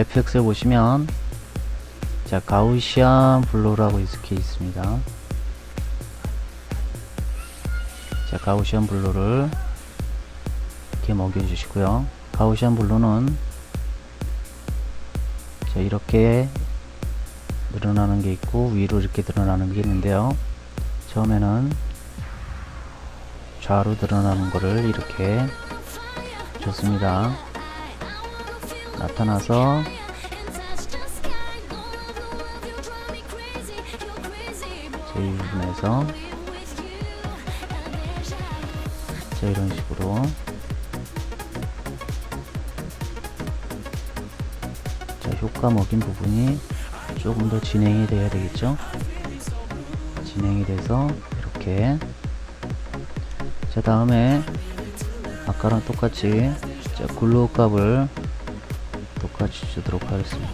FX를 보시면 자 가우시안 블루라고 이렇게 있습니다. 자 가우시안 블루를 이렇게 먹여 주시고요. 가우시안 블루는 자 이렇게 늘어나는 게 있고 위로 이렇게 늘어나는 게 있는데요. 처음에는 좌로 늘어나는 거를 이렇게 좋습니다. 나타나서 부분에서 자 이런 식으로 자 효과 먹인 부분이 조금 더 진행이 돼야 되겠죠? 진행이 돼서 이렇게 자 다음에 아까랑 똑같이 자 글로우 값을 똑같이 주도록 하겠습니다.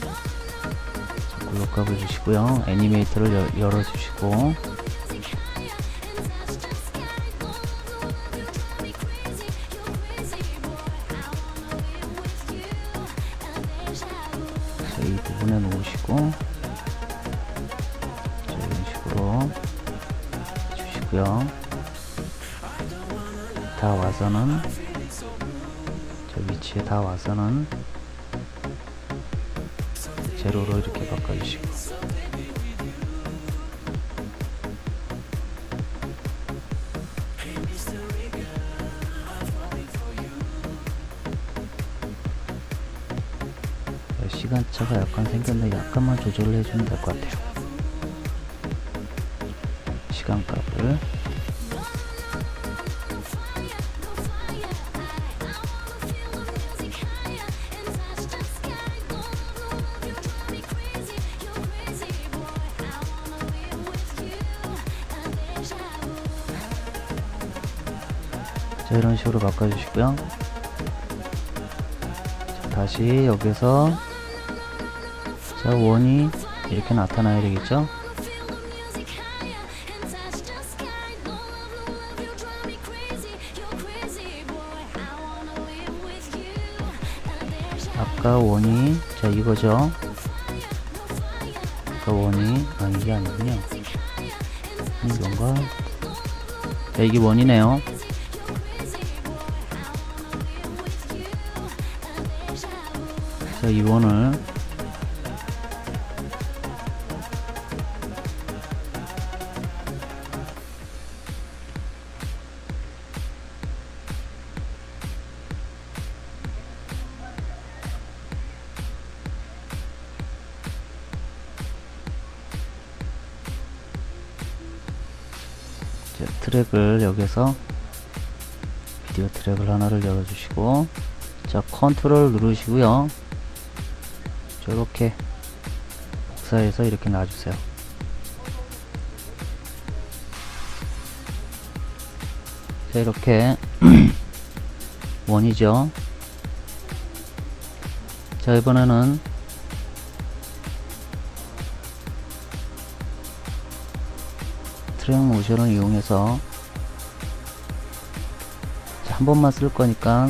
자, 글로우 값을 주시고요. 애니메이터를 여- 열어주시고. 자, 이 부분에 놓으시고 자, 이런 식으로 주시고요. 다 와서는 저 위치에 다 와서는 제로로 이렇게 바꿔주시고. 자, 시간차가 약간 생겼는데 약간만 조절을 해주면 될 것 같아요. 시간값을 이런 식으로 바꿔주시고요. 자, 다시 여기서 자 원이 이렇게 나타나야 되겠죠? 아까 원이 자 이거죠? 아까 원이 아 이게 아니군요. 이건가 자 이게 원이네요 자, 이 원을. 자, 트랙을 여기서 비디오 트랙을 하나를 열어주시고 자 컨트롤 누르시고요 저렇게 복사해서 이렇게 놔주세요. 자 이렇게 원이죠. 자 이번에는 트랙 모션을 이용해서 자, 한 번만 쓸 거니까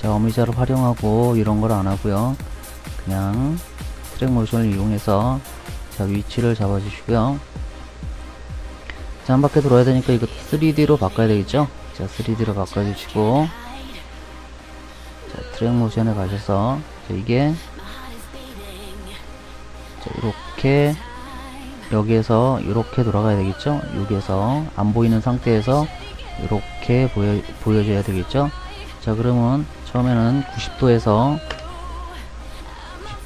자 어미자를 활용하고 이런 걸 안 하고요 그냥 트랙 모션을 이용해서 자 위치를 잡아 주시고요. 자 한 바퀴 돌아야 되니까 이거 3D로 바꿔야 되겠죠? 자 3D로 바꿔 주시고. 자 트랙 모션에 가셔서 자, 이게 자 이렇게 여기에서 이렇게 돌아가야 되겠죠? 여기에서 안 보이는 상태에서 이렇게 보여, 보여줘야 되겠죠? 자 그러면 처음에는 90도에서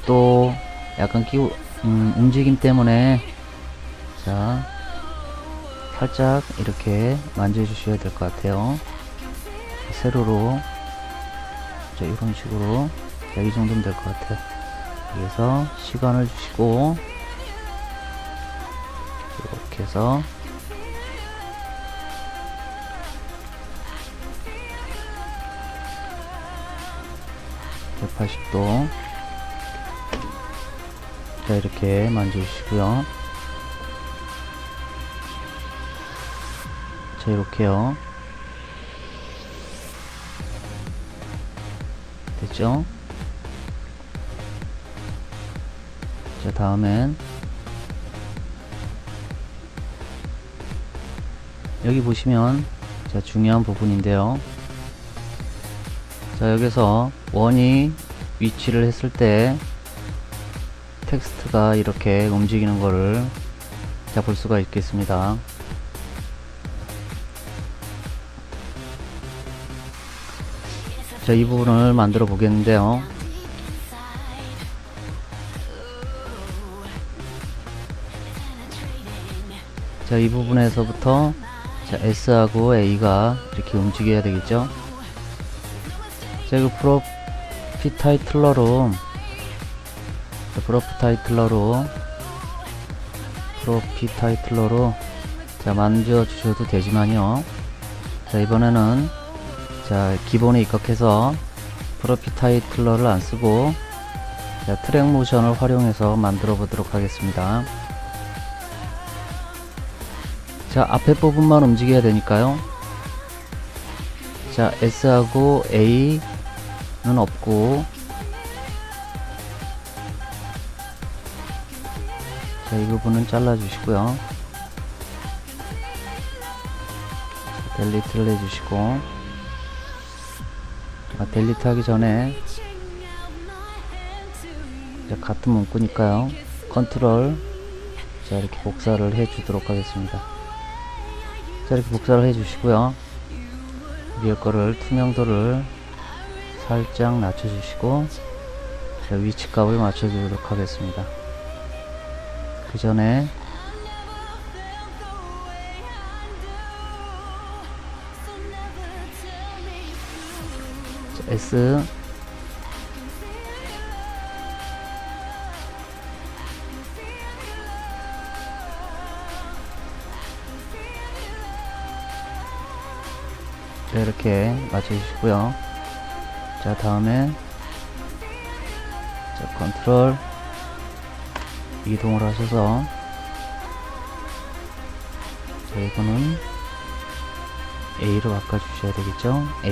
90도 약간 끼우 음, 움직임 때문에 자 살짝 이렇게 만져 주셔야 될 것 같아요. 세로로 자 이런 식으로 자, 이 정도면 될 것 같아요. 그래서 시간을 주시고 이렇게 해서 (180도) 자 이렇게 만져주시고요. 자 이렇게요. 됐죠? 자 다음엔 여기 보시면 자 중요한 부분인데요. 자 여기서 원이 위치를 했을 때 텍스트가 이렇게 움직이는 거를 자 볼 수가 있겠습니다. 자 이 부분을 만들어 보겠는데요. 자 이 부분에서부터 자 S하고 A가 이렇게 움직여야 되겠죠? 자 이거 프로피 타이틀러로 자, 프로피 타이틀러로 프로피 타이틀러로 자 만져 주셔도 되지만요. 자 이번에는 자 기본에 입각해서 프로피 타이틀러를 안 쓰고 자 트랙 모션을 활용해서 만들어 보도록 하겠습니다. 자 앞에 부분만 움직여야 되니까요. 자 S하고 A는 없고 자, 이 부분은 잘라 주시고요. 델리트를 해주시고, 아, 델리트 하기 전에, 자, 같은 문구니까요. 컨트롤, 자, 이렇게 복사를 해 주도록 하겠습니다. 자, 이렇게 복사를 해 주시고요. 위에 거를 투명도를 살짝 낮춰주시고, 자, 위치 값을 맞춰주도록 하겠습니다. 그 전에. S. 자, 이렇게 맞춰주시고요. 자, 다음에 자, 컨트롤 이동을 하셔서 자 이거는 A로 바꿔주셔야 되겠죠? A.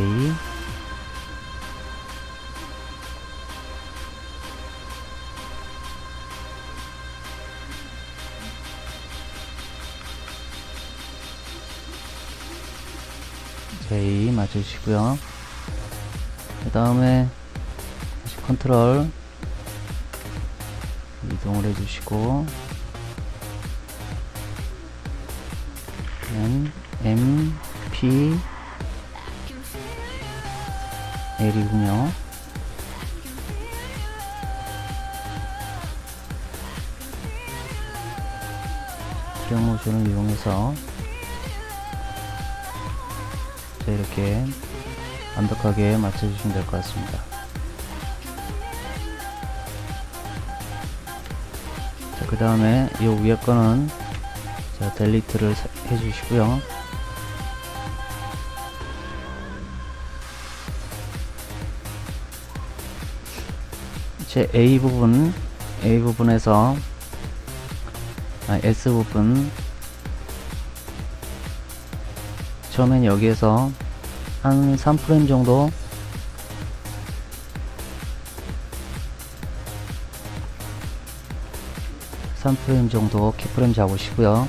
자, A 맞춰주시고요. 그 다음에 컨트롤 이동을 해주시고 N M P L이군요. 트랙 모션을 이용해서 자 이렇게 완벽하게 맞춰주시면 될 것 같습니다. 그 다음에 이 위에 거는 자, 델리트를 사- 해주시고요. 제 A 부분, A 부분에서 아, S 부분 처음엔 여기에서 한 3프레임 정도 3프레임 정도 키프레임 잡으시고요.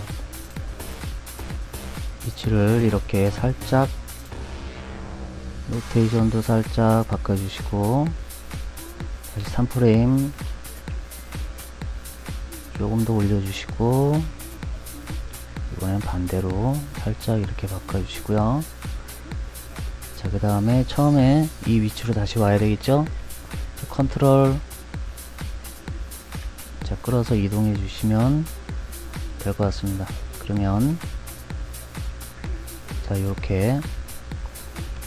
위치를 이렇게 살짝 로테이션도 살짝 바꿔주시고 다시 3프레임 조금 더 올려주시고 이번엔 반대로 살짝 이렇게 바꿔주시고요. 자 그 다음에 처음에 이 위치로 다시 와야 되겠죠? 컨트롤 자 끌어서 이동해 주시면 될 것 같습니다. 그러면 자 이렇게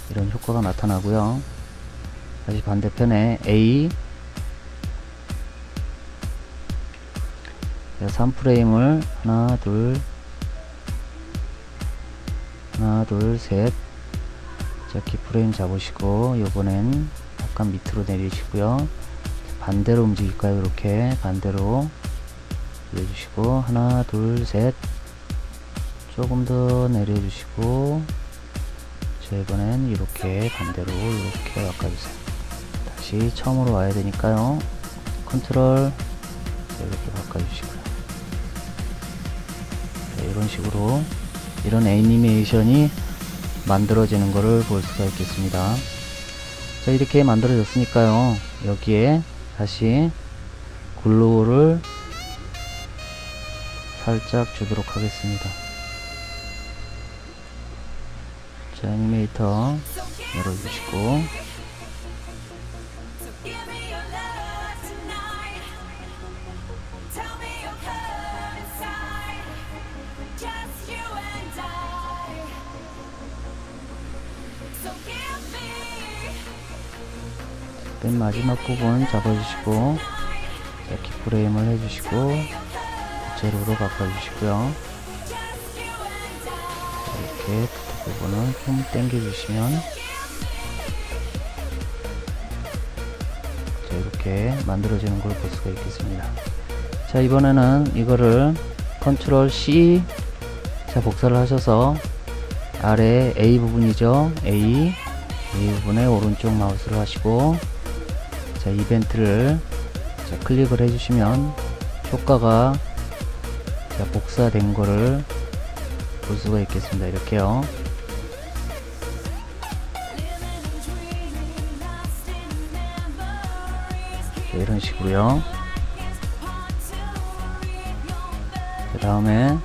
이런 효과가 나타나고요. 다시 반대편에 A 자, 3프레임을 하나 둘 하나 둘셋 자 키프레임 잡으시고 요번엔 약간 밑으로 내리시고요 반대로 움직일까요 이렇게 반대로 올려주시고 하나 둘 셋 조금 더 내려주시고 자 이번엔 이렇게 반대로 이렇게 바꿔주세요 다시 처음으로 와야 되니까요 컨트롤 자, 이렇게 바꿔주시고요. 자, 이런 식으로 이런 애니메이션이 만들어지는 것을 볼 수가 있겠습니다. 자, 이렇게 만들어졌으니까요. 여기에 다시 글로우를 살짝 주도록 하겠습니다. 자, 애니메이터 열어주시고 Give 맨 마지막 부분 잡아주시고 자, 키프레임을 해주시고 제로로 바꿔주시고요. 이렇게 붙어 부분을 좀 당겨주시면 자, 이렇게 만들어지는 걸 볼 수가 있겠습니다. 자 이번에는 이거를 컨트롤 C 자 복사를 하셔서 아래 A 부분이죠 A A 부분에 오른쪽 마우스를 하시고 자 이벤트를 자 클릭을 해주시면 효과가 자 복사된 거를 볼 수가 있겠습니다 이렇게요. 자, 이런 식으로요 그 다음에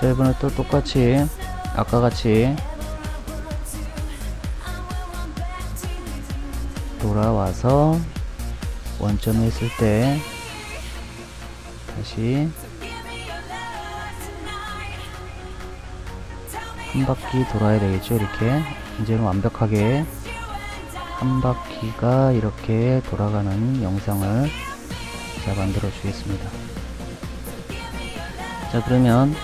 자 이번에 또 똑같이 아까 같이 돌아와서 원점에 있을 때 다시 한 바퀴 돌아야 되겠죠 이렇게? 이제는 완벽하게 한 바퀴가 이렇게 돌아가는 영상을 자 만들어 주겠습니다. 자 그러면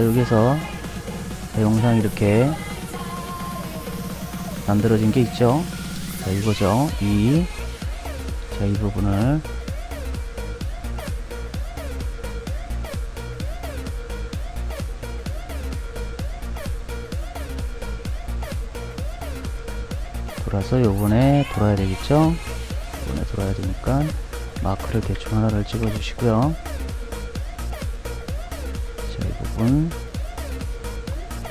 자 여기서 자, 영상 이렇게 만들어진 게 있죠? 자 이거죠. 이 자, 이 부분을 돌아서 요번에 돌아야 되겠죠? 요번에 돌아야 되니까 마크를 대충 하나를 찍어 주시고요 부분.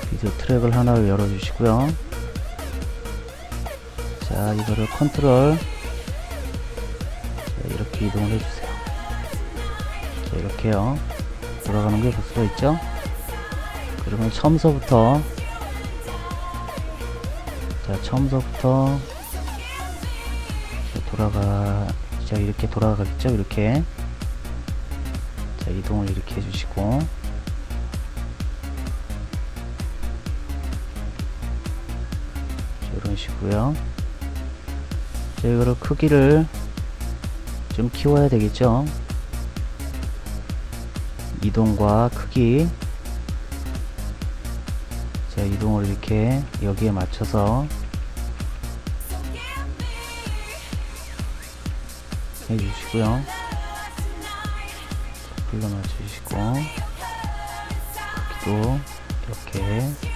비디오 트랙을 하나를 열어 주시고요. 자 이거를 컨트롤. 자, 이렇게 이동을 해주세요. 자 이렇게요. 돌아가는 게 볼 수가 있죠? 그러면 처음서부터. 자 처음서부터. 자, 돌아가 자 이렇게 돌아가겠죠? 이렇게. 자 이동을 이렇게 해주시고 자 이거를 크기를 좀 키워야 되겠죠? 이동과 크기. 자 이동을 이렇게 여기에 맞춰서. 해주시고요. 불러 맞추시고. 크기도 이렇게